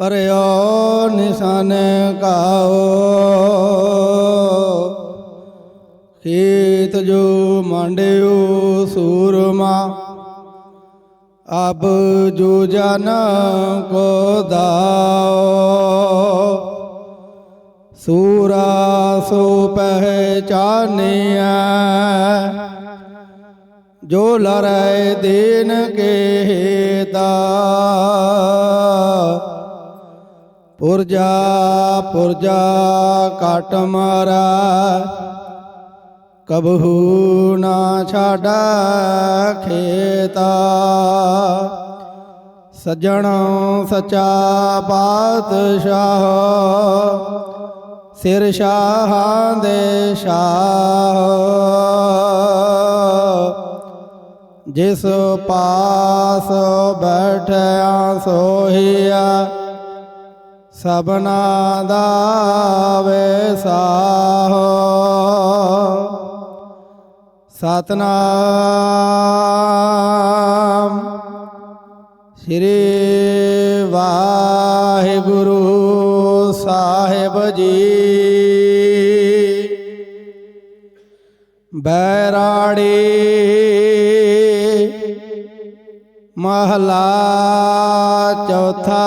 ਪਰਿਓ ਨਿਸ਼ਾਨ ਕਾਓ ਖੇਤ ਜੋ ਮੰਡਿਓ ਸੂਰਮਾ ਅਬ ਜੋ ਜਨ ਕੋ ਦਾਓ ਸੂਰਾ ਸੋ ਪਹਿਚਾਨਿਆ ਜੋ ਲਰੈ ਦੇਨ ਕੇ ਹੇਤਾ ਪੁਰਜਾ ਪੁਰਜਾ ਕਟ ਮਾਰਾ। ਕਬਹੂ ਨਾ ਛਾਡਾ ਖੇਤਾ। ਸਜਣ ਸਚਾ ਬਾਦਸ਼ਾਹ ਸਿਰ ਸ਼ਾਹਾਂ ਦੇ ਸ਼ਾਹ। ਜਿਸ ਪਾਸ ਬੈਠਿਆ ਸੋਹੀਆ ਸਬਨਾ ਦਾ ਵੈਸਾਹ। ਸਤਨਾਮ ਸ੍ਰੀ ਵਾਹਿਗੁਰੂ ਸਾਹਿਬ ਜੀ। ਬੈਰਾੜੀ ਮਹਲਾ ਚੌਥਾ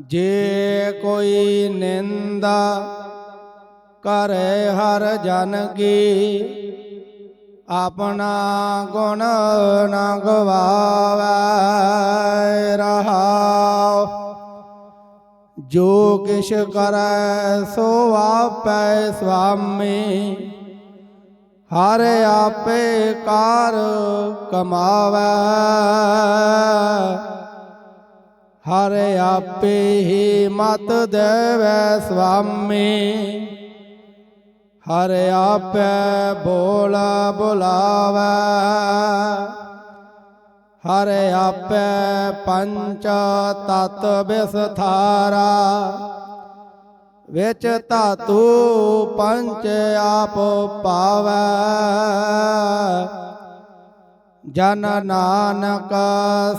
ਜੇ ਕੋਈ ਨਿੰਦਾ ਕਰੇ ਹਰ ਜਨ ਕੀ, ਆਪਣਾ ਗੁਣ ਨਾ ਗਵਾਵੇ ਰਹਾਉ। ਜੋ ਕਿਛ ਕਰੈ ਸੋ ਆਪੈ ਸੁਆਮੀ, ਹਰ ਆਪੇ ਕਾਰ ਕਮਾਵੇ। ਹਰ ਆਪੇ ਹੀ ਮਤ ਦੇਵੈ ਸੁਆਮੀ ਹਰ ਆਪੇ ਬੋਲ ਬੁਲਾਵੈ। ਹਰ ਆਪੇ ਪੰਚ ਤਤ ਵਿਸਥਾਰਾ ਵਿੱਚ ਧਾਤੂ ਪੰਚ ਆਪ ਪਾਵੈ। ਜਨ ਨਾਨਕ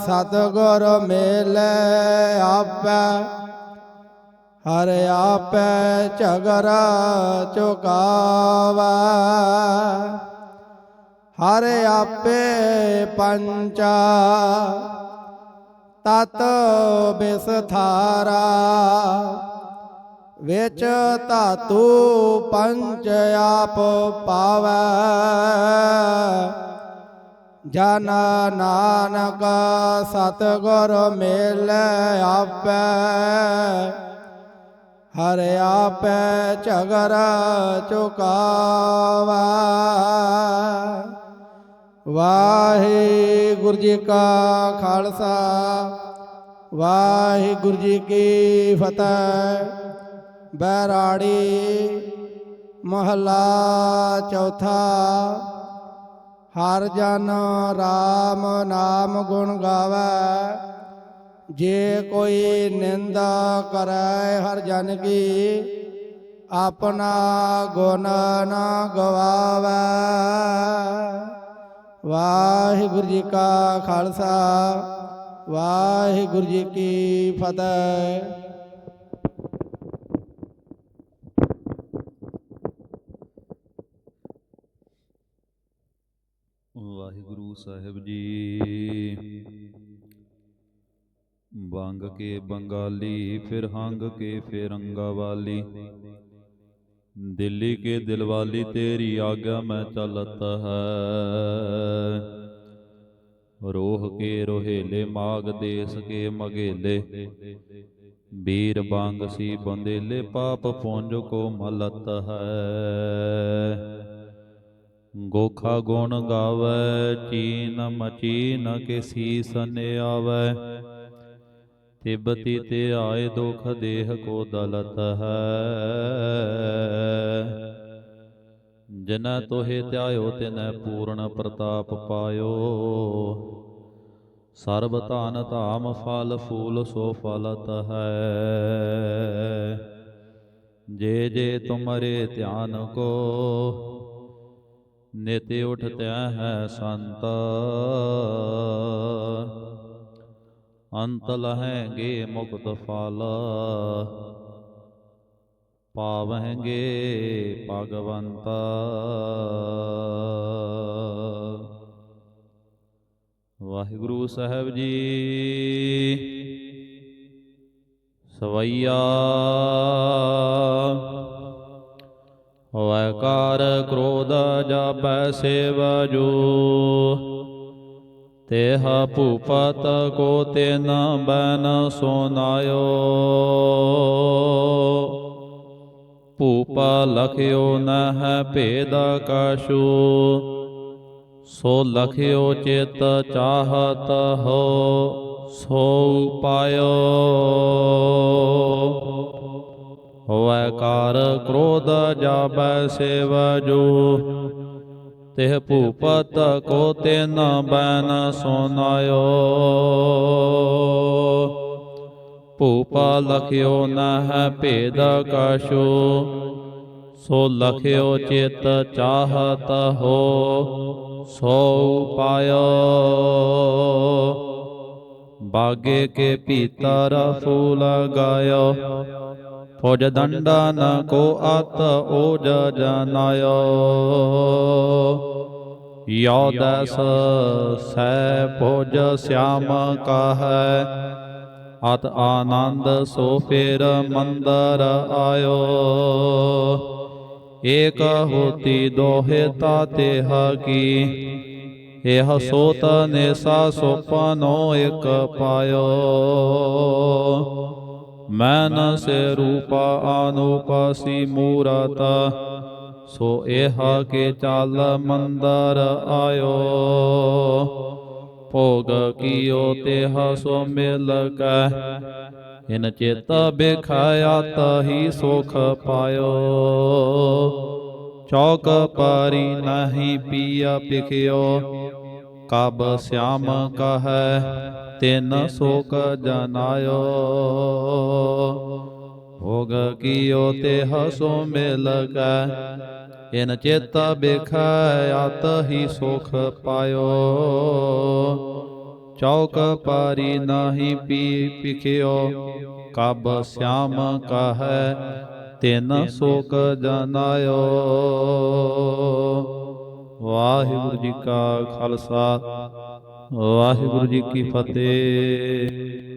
ਸਤਿਗੁਰ ਮੇਲੇ ਆਪੈ, ਹਰ ਆਪੈ ਝਗਰ ਚੁਕਾਵੈ ਹਰ ਆਪੇ ਪੰਚਾ, ਤਤ ਬਿਸਥਾਰਾ। ਵਿੱਚ ਧਾਤੂ ਪੰਚ ਆਪ ਪਾਵੈ। ਜਨ ਨਾਨਕ ਸਤਿਗੁਰ ਮੇਲੇ ਆਪੈ, ਹਰ ਆਪੈ ਝਗਰ ਚੁਕਾਵਾ ਵਾਹਿਗੁਰੂ ਜੀ ਕਾ ਖਾਲਸਾ, ਵਾਹਿਗੁਰੂ ਜੀ ਕੀ ਫਤਿਹ। ਬੈਰਾੜੀ ਮਹਲਾ ਚੌਥਾ ਹਰ ਜਨ ਰਾਮ ਨਾਮ ਗੁਣ ਗਾਵੇ। ਜੇ ਕੋਈ ਨਿੰਦਾ ਕਰੈ ਹਰ ਜਨ ਕੀ, ਆਪਣਾ ਗੁਣ ਨਾ ਗਵਾਵੇ। ਵਾਹਿਗੁਰੂ ਜੀ ਕਾ ਖਾਲਸਾ, ਵਾਹਿਗੁਰੂ ਜੀ ਕੀ ਫਤਿਹ। ਵਾਹਿਗੁਰੂ ਸਾਹਿਬ ਜੀ। ਬੰਗ ਕੇ ਬੰਗਾਲੀ, ਫਿਰ ਹੰਗ ਕੇ ਫਿਰ ਅੰਗਾ ਵਾਲੀ ਦਿੱਲੀ ਕੇ ਦਿਲਵਾਲੀ, ਤੇਰੀ ਆਗਿਆ ਮੈਂ ਚਲਤ ਹੈ। ਰੋਹ ਕੇ ਰੋਹੇਲੇ, ਮਾਗ ਦੇਸ ਕੇ ਮਗੇਲੇ। ਵੀਰ ਬਾਂਗ ਸੀ ਬੰਦੇਲੇ, ਪਾਪ ਪੁੰਜ ਕੋ ਮਲਤ ਹੈ। ਗੋਖਾ ਗੁਣ ਗਾਵੇ, ਚੀਨ ਮਚੀਨ ਕੇ ਸੀਸ ਨੇ ਤਿਬਤੀ ਤੇ ਆਏ ਦੁਖ ਦੇਹ ਕੋ ਦਲਤ ਹੈ। ਜਿਨੈ ਤੋਹਿ ਧਿਆਇਓ, ਤਿਨੈ ਪੂਰਨ ਪ੍ਰਤਾਪ ਪਾਇਓ। ਸਰਬ ਧਨ ਧਾਮ ਫਲ ਫੂਲ ਸੋ ਫਲਤ ਹੈ। ਜੇ ਜੇ ਤੁਮਰੇ ਧਿਆਨ ਕੋ ਨਿਤ ਉਠਤੈ ਹੈ ਸੰਤ। ਅੰਤ ਲਹੈਂਗੇ ਮੁਕਤ ਫਲ। ਪਾਵਹਿੰਗੇ ਭਗਵੰਤ। ਵਾਹਿਗੁਰੂ ਸਾਹਿਬ ਜੀ ਸਵਈਆ। ਵੈਕਾਰ ਕ੍ਰੋਧ ਜਾਪੈ ਸੇਵਜੂ ਤੇਹ ਭੂਪਤ ਕੋ ਤਿਨ ਬਨ ਸੋਨਾਇਓ ਭੂਪ ਲਖਿਓ ਨਹ ਭੇਦ ਕਛੂ ਸੋ ਲਖਿਓ ਚਿਤ ਚਾਹਤ ਹੋ ਸੋ ਪਾਇਓ ਹੋਵੇ ਕਾਰ ਕ੍ਰੋਧ ਜਾਬੈ ਸੇਵਜੂ ਤਿਹ ਭੂਪਤ ਕੋ ਤਿਨ ਬੈਨ ਸੋਨਾਇਓ ਭੂਪ ਲਖਿਓ ਨਹ ਭੇਦ ਕਛੂ। ਸੋ ਲਖਿਓ ਚਿਤ ਚਾਹਤ ਹੋ ਸੋ ਪਾਇਓ ਬਾਗੇ ਕੇ ਭੀਤਰ ਫੂਲ ਗਾਇਓ ਫੌਜ ਦੰਡਨ ਕੋ ਅਤ ਓਜ ਜਨਾਇਓ ਯੋ ਦਸ ਸੈ ਭੋਜ ਸਿਆਮ ਕਾਹੈ। ਅਤ ਆਨੰਦ ਸੋ ਫਿਰ ਮੰਦਰ ਆਇਓ। ਏਕ ਹੋਤੀ ਦੋਹੇ ਤਾਤੇ ਕੀ ਇਹ ਸੋਤ ਨੇਸਾ ਸੁਪਨੋ ਇਕ ਪਾਇਓ। ਮੈਨ ਸੇ ਰੂਪਾ ਅਨੂਪਸੀ ਮੂਰਤ, ਸੋ ਇਹ ਕੇ ਚਾਲ ਮੰਦਰ ਆਇਓ। ਭੋਗ ਕੀਓ ਤੇਹ ਸੋ ਮਿਲ ਕੈ, ਇਨ ਚਿਤ ਬਿਖਾਇਆ ਤਹੀ ਸੁਖ ਪਾਇਓ। ਚੌਕ ਪਾਰੀ ਨਹੀਂ ਪੀਆ ਪਿਖਿਓ ਕਬ ਸਿਆਮ ਕਹੈ, ਤਿਨ ਸੋਕ ਜਨਾਇਓ। ਭੋਗ ਕੀਓ ਤੇ ਹਸੋ ਮਿਲ ਕੈ ਇਨ ਚਿਤ ਬਿਖਾਇਤ ਹੀ ਸੁਖ ਪਾਇਓ। ਚੌਕ ਪਾਰੀ ਨਹੀਂ ਪੀ ਪਿਖਿਓ ਕਬ ਸਿਆਮ ਕਹੈ ਤਿਨ ਸੁਖ ਜਨਾਇਓ। ਵਾਹਿਗੁਰੂ ਜੀ ਕਾ ਖਾਲਸਾ ਵਾਹਿਗੁਰੂ ਜੀ ਕੀ ਫਤਿਹ।